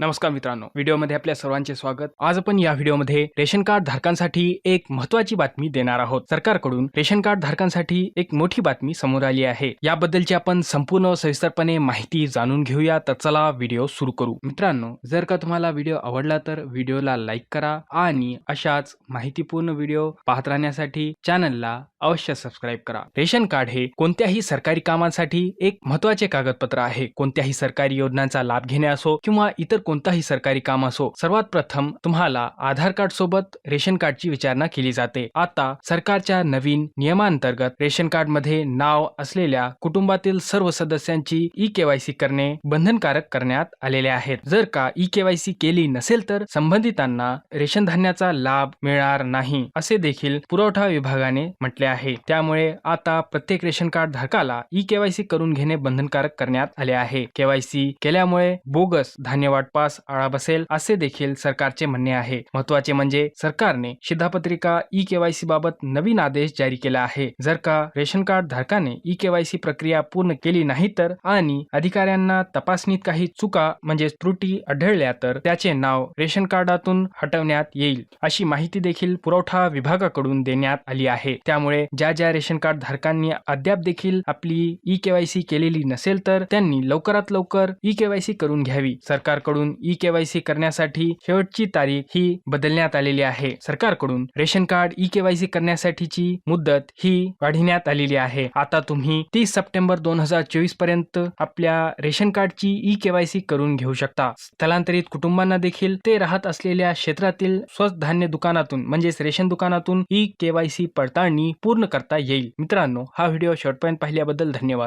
नमस्कार मित्रांनो व्हिडिओमध्ये आपल्या सर्वांचे स्वागत. आज आपण या व्हिडिओमध्ये रेशन कार्ड धारकांसाठी एक महत्वाची बातमी देणार आहोत. सरकारकडून रेशन कार्ड धारकांसाठी एक मोठी बातमी समोर आली आहे. याबद्दलची आपण संपूर्ण सविस्तरपणे माहिती जाणून घेऊया तर चला व्हिडिओ सुरू करू. मित्रांनो जर का तुम्हाला व्हिडिओ आवडला तर व्हिडिओला लाईक करा आणि अशाच माहितीपूर्ण व्हिडिओ पाहत राहण्यासाठी चॅनलला अवश्य सबस्क्राईब करा. रेशन कार्ड हे कोणत्याही सरकारी कामांसाठी एक महत्त्वाचे कागदपत्र आहे. कोणत्याही सरकारी योजनांचा लाभ घेणे असो किंवा इतर कोणताही सरकारी काम असो सर्वात प्रथम तुम्हाला आधार कार्ड सोबत रेशन कार्डची विचारणा केली जाते. आता सरकारच्या नवीन नियमांतर्गत रेशन कार्डमध्ये नाव असलेल्या कुटुंबातील सर्व सदस्यांची ई केवायसी करणे बंधनकारक करण्यात आलेले आहेत. जर का ई केवायसी केली नसेल तर संबंधितांना रेशन धान्याचा लाभ मिळणार नाही असे देखील पुरवठा विभागाने म्हटले आहे. त्यामुळे आता प्रत्येक रेशन कार्ड धारकाला ई केवायसी करून घेणे बंधनकारक करण्यात आले आहे. केवायसी केल्यामुळे बोगस धान्य वाटपास आळा बसेल असे देखील सरकारचे म्हणणे आहे. महत्त्वाचे म्हणजे सरकारने शिधापत्रिका ई केवायसी बाबत नवीन आदेश जारी केला आहे. जर का रेशन कार्ड धारकाने ई केवायसी प्रक्रिया पूर्ण केली नाही तर आणि अधिकाऱ्यांना तपासणीत काही चुका म्हणजे त्रुटी आढळल्या तर त्याचे नाव रेशन कार्डातून हटवण्यात येईल अशी माहिती देखील पुरवठा विभागाकडून देण्यात आली आहे. त्यामुळे ज्या ज्या रेशन कार्ड धारकांनी अद्याप देखील आपली ई केवायसी केलेली नसेल तर त्यांनी लवकरात लवकर ई केवायसी करून घ्यावी. सरकारकडून ई केवायसी करण्यासाठी शेवटची तारीख ही बदलण्यात आलेली आहे. सरकारकडून रेशन कार्ड ई केवायसी करण्यासाठीची मुदत ही वाढविण्यात आलेली आहे. आता तुम्ही तीस सप्टेंबर दोन हजार चोवीसपर्यंत आपल्या रेशन कार्डची ई केवायसी करून घेऊ शकता. स्थलांतरित कुटुंबांना देखील ते राहत असलेल्या क्षेत्रातील स्वस्त धान्य दुकानातून म्हणजेच रेशन दुकानातून ई केवायसी पडताळणी पूर्ण करता येईल. मित्रांनो हा व्हिडिओ शेवटपर्यंत पाहिल्याबद्दल धन्यवाद.